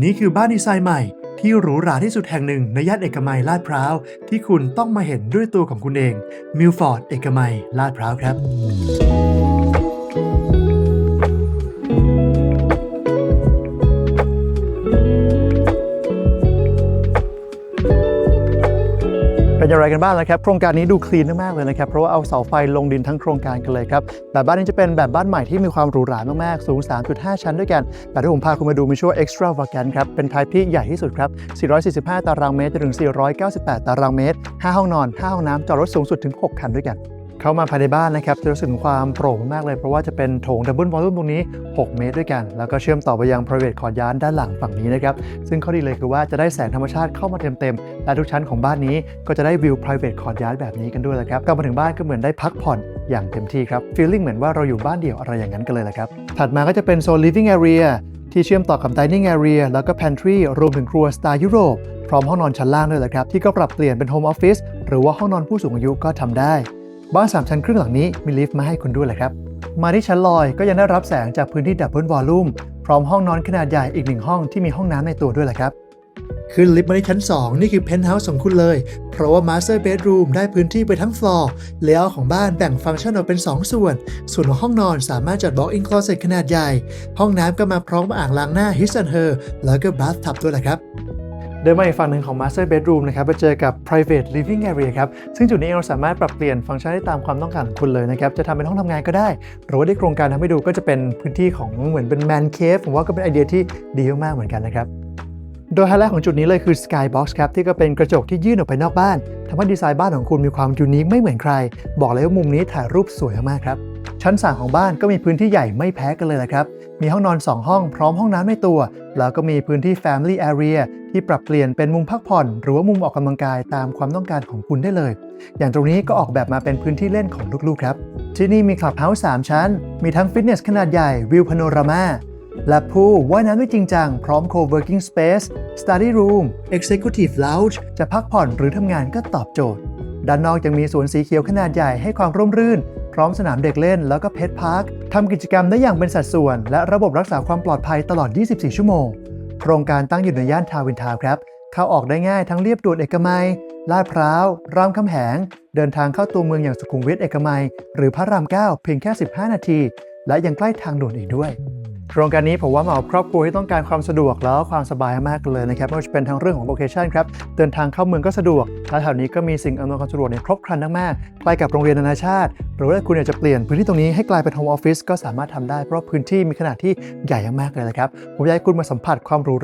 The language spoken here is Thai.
นี่คือบ้านดีไซน์ใหม่ที่หรูหราที่สุดแห่งหนึ่งในย่านเอกมัยลาดพร้าว ที่คุณต้องมาเห็นด้วยตัวของคุณเองมิลฟอร์ดเอกมัยลาดพร้าวครับ เป็นอย่างไรกันบ้างแล้วครับ โครงการนี้ดูคลีนมากๆเลยนะครับ เพราะว่าเอาเสาไฟลงดินทั้งโครงการกันเลยครับ แบบบ้านนี้จะเป็นแบบบ้านใหม่ที่มีความหรูหรามากๆ สูง 3.5 ชั้นด้วยกัน แต่ที่ผมพาคุณมาดูมีชื่อว่า extravagant ครับ เป็นไทป์ที่ใหญ่ที่สุดครับ 445 ตารางเมตรจนถึง 498 ตารางเมตร 5 ห้องนอน 5 ห้องน้ำจอดรถสูงสุดถึง 6 คันด้วยกัน เข้ามาภายในบ้านนะครับจะรู้สึกถึงความโปร่งมากเลย เพราะว่าจะเป็นโถงดับเบิลวอลลุ่มตรงนี้ 6 เมตรด้วยกัน แล้วก็เชื่อมต่อไปยัง private courtyard ด้านหลังฝั่งนี้นะครับ ซึ่งข้อดีเลยคือว่าจะได้แสงธรรมชาติเข้ามาเต็มๆ และทุกชั้นของบ้านนี้ก็จะได้วิว private courtyard แบบนี้กันด้วยแหละครับกลับมาถึงบ้านก็เหมือนได้พักผ่อนอย่างเต็มที่ครับ feeling เหมือนว่าเราอยู่บ้านเดี่ยวอะไรอย่างนั้นกันเลยแหละครับถัดมาก็จะเป็นโซน living area ที่เชื่อมต่อกับ dining area แล้วก็ pantry รวมถึงครัวสไตล์ยุโรป พร้อมห้องนอนชั้นล่างด้วยแหละครับที่ก็ปรับเปลี่ยนเป็น home office หรือว่าห้องนอนผู้สูงอายุก็ทำได้ บ้าน 3 ชั้นครึ่งหลังนี้มีลิฟต์มาให้คุณด้วยแหละครับ มาที่ชั้นลอยก็ยังได้รับแสงจากพื้นที่ดับเบิลวอลลุ่มพร้อมห้องนอนขนาดใหญ่อีกหนึ่งห้องที่มีห้องน้ำในตัวด้วยแหละครับขึ้นลิฟต์มาที่ชั้น 2 นี่คือเพนท์เฮาส์ของคุณเลย เพราะว่า Master Bedroom ได้พื้นที่ไปทั้งฟลอร์เลเยอร์ของบ้านแบ่งฟังก์ชันออกเป็น 2 ส่วน ส่วนของห้องนอนสามารถจัด Walk-in Closet ขนาดใหญ่ ห้องน้ำก็มาพร้อมอ่างล้างหน้า His and Her แล้วก็ Bathtub ด้วยแหละครับ เดินมาอีกฝั่งหนึ่งของ Master Bedroom นะครับไปเจอกับ Private Living Area ครับ ซึ่งจุดนี้เราสามารถปรับเปลี่ยนฟังก์ชันได้ตามความต้องการของคุณเลยนะครับ จะทำเป็นห้องทำงานก็ได้ หรือว่าได้โครงการทำให้ดูก็จะเป็นพื้นที่ของเหมือนเป็น Man Cave ผมว่าก็เป็นไอเดียที่ดีมากๆเหมือนกันนะครับโดยไฮไลท์ของจุดนี้เลยคือ Skybox ครับ ที่ก็เป็นกระจกที่ยื่นออกไปนอกบ้านทำให้ดีไซน์บ้านของคุณมีความยูนิคไม่เหมือนใคร บอกเลยว่ามุมนี้ถ่ายรูปสวยมากๆครับ ชั้น3ของบ้านก็มีพื้นที่ใหญ่ไม่แพ้กันเลยละครับ มีห้องนอน 2 ห้องพร้อมห้องน้ำในตัว แล้วก็มีพื้นที่ Family Area ที่ปรับเปลี่ยนเป็นมุมพักผ่อน หรือว่ามุมออกกำลังกายตามความต้องการของคุณได้เลย อย่างตรงนี้ก็ออกแบบมาเป็นพื้นที่เล่นของลูกๆครับ ที่นี่มีคลับเฮาส์3ชั้น มีทั้งฟิตเนสขนาดใหญ่วิวพาโนรามาและพูลว่ายน้ำด้วยจริงจัง พร้อม co-working space study room executive lounge จะพักผ่อนหรือทำงานก็ตอบโจทย์ ด้านนอกยังมีสวนสีเขียวขนาดใหญ่ให้ความร่มรื่น พร้อมสนามเด็กเล่นแล้วก็เพจพาร์คทำกิจกรรมได้อย่างเป็นสัดส่วน และระบบรักษาความปลอดภัยตลอด 24 ชั่วโมง โครงการตั้งอยู่ในย่านทาวินทาวครับ เข้าออกได้ง่ายทั้งเรียบด่วนเอกมัย ลาดพร้าว รามคำแหง เดินทางเข้าตัวเมืองอย่างสุขุมวิทเอกมัย หรือพระราม 9 เพียงแค่ 15 นาที และยังใกล้ทางด่วนอีกด้วย โครงการนี้ผมว่าเหมาะครอบครัวที่ต้องการความสะดวกแล้วความสบายมากเลยนะครับไม่ว่าจะเป็นทั้งเรื่องของโลเคชันครับเดินทางเข้าเมืองก็สะดวก และแถวนี้ก็มีสิ่งอำนวยความสะดวกในครบครันมากๆใกล้กับโรงเรียนนานาชาติ หรือว่าคุณอยากจะเปลี่ยนพื้นที่ตรงนี้ให้กลายเป็นโฮมออฟฟิศก็สามารถทำได้เพราะพื้นที่มีขนาดที่ใหญ่มากเลยนะครับผมอยากให้คุณมาสัมผัสความหรูหรา